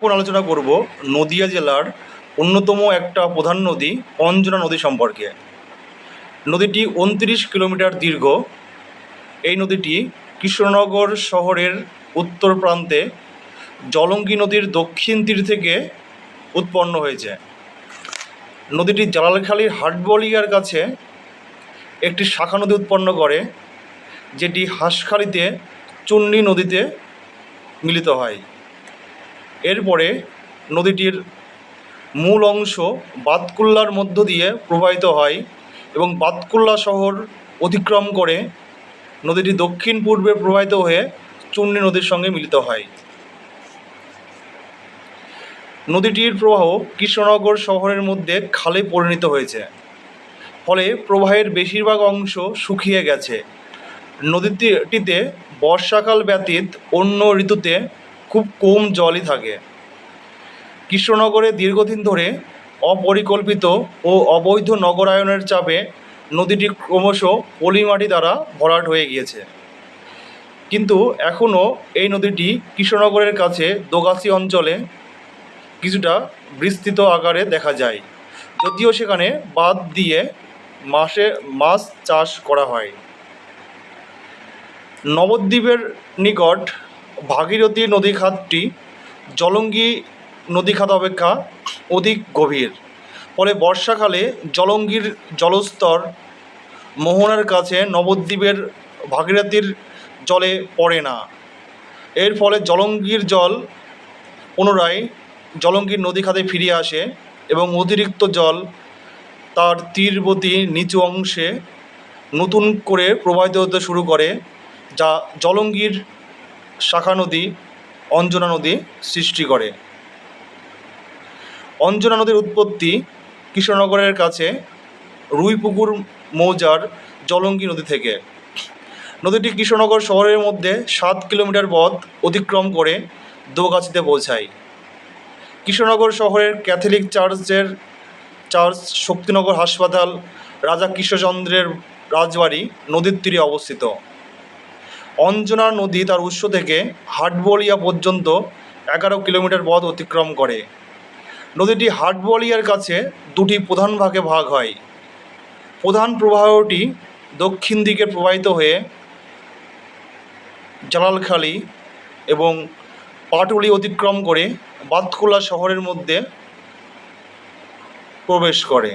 এখন আলোচনা করব নদিয়া জেলার অন্যতম একটা প্রধান নদী, অঞ্জনা নদী সম্পর্কে। নদীটি উনত্রিশ কিলোমিটার দীর্ঘ। এই নদীটি কৃষ্ণনগর শহরের উত্তর প্রান্তে জলঙ্গি নদীর দক্ষিণ তীর থেকে উৎপন্ন হয়েছে। নদীটি জালালখালীর হাটবলিয়ার কাছে একটি শাখা নদী উৎপন্ন করে, যেটি হাঁসখালিতে চুন্নি নদীতে মিলিত হয়। এরপরে নদীটির মূল অংশ বাতকুল্লার মধ্য দিয়ে প্রবাহিত হয় এবং বাতকুল্লা শহর অতিক্রম করে নদীটি দক্ষিণ পূর্বে প্রবাহিত হয়ে চূর্ণী নদীর সঙ্গে মিলিত হয়। নদীটির প্রবাহ কৃষ্ণনগর শহরের মধ্যে খালে পরিণত হয়েছে। ফলে প্রবাহের বেশিরভাগ অংশ শুকিয়ে গেছে। নদীটিতে বর্ষাকাল ব্যতীত অন্য ঋতুতে খুব কম জলই থাকে। কৃষ্ণনগরে দীর্ঘদিন ধরে অপরিকল্পিত ও অবৈধ নগরায়নের চাপে নদীটি ক্রমশ পলিমাটি দ্বারা ভরাট হয়ে গিয়েছে। কিন্তু এখনও এই নদীটি কৃষ্ণনগরের কাছে দোগাছি অঞ্চলে কিছুটা বিস্তৃত আকারে দেখা যায়, যদিও সেখানে বাদ দিয়ে মাসে মাছ চাষ করা হয়। নবদ্বীপের নিকট ভাগীরথী নদী খাতটি জলঙ্গি নদীখাত অপেক্ষা অধিক গভীর। ফলে বর্ষাকালে জলঙ্গির জলস্তর মোহনার কাছে নবদ্বীপের ভাগীরথীর জলে পড়ে না। এর ফলে জলঙ্গির জল পুনরায় জলঙ্গির নদী খাতে ফিরে আসে এবং অতিরিক্ত জল তার তীরবর্তী নিচু অংশে নতুন করে প্রবাহিত হতে শুরু করে, যা জলঙ্গির শাখা নদী অঞ্জনা নদী সৃষ্টি করে। অঞ্জনা নদীর উৎপত্তি কৃষ্ণনগরের কাছে রুইপুকুর মৌজার জলঙ্গি নদী থেকে। নদীটি কৃষ্ণনগর শহরের মধ্যে সাত কিলোমিটার পথ অতিক্রম করে দোগাছিতে পৌঁছায়। কৃষ্ণনগর শহরের ক্যাথলিক চার্চের চার্চ, শক্তিনগর হাসপাতাল, রাজা কৃষ্ণচন্দ্রের রাজবাড়ি নদীর তীরে অবস্থিত। অঞ্জনা নদী তার উৎস থেকে হাটবলিয়া পর্যন্ত এগারো কিলোমিটার পথ অতিক্রম করে। নদীটি হাটবলিয়ার কাছে দুটি প্রধান ভাগে ভাগ হয়। প্রধান প্রবাহটি দক্ষিণ দিকে প্রবাহিত হয়ে জালালখালী এবং পাটুলি অতিক্রম করে বাতকুলা শহরের মধ্যে প্রবেশ করে।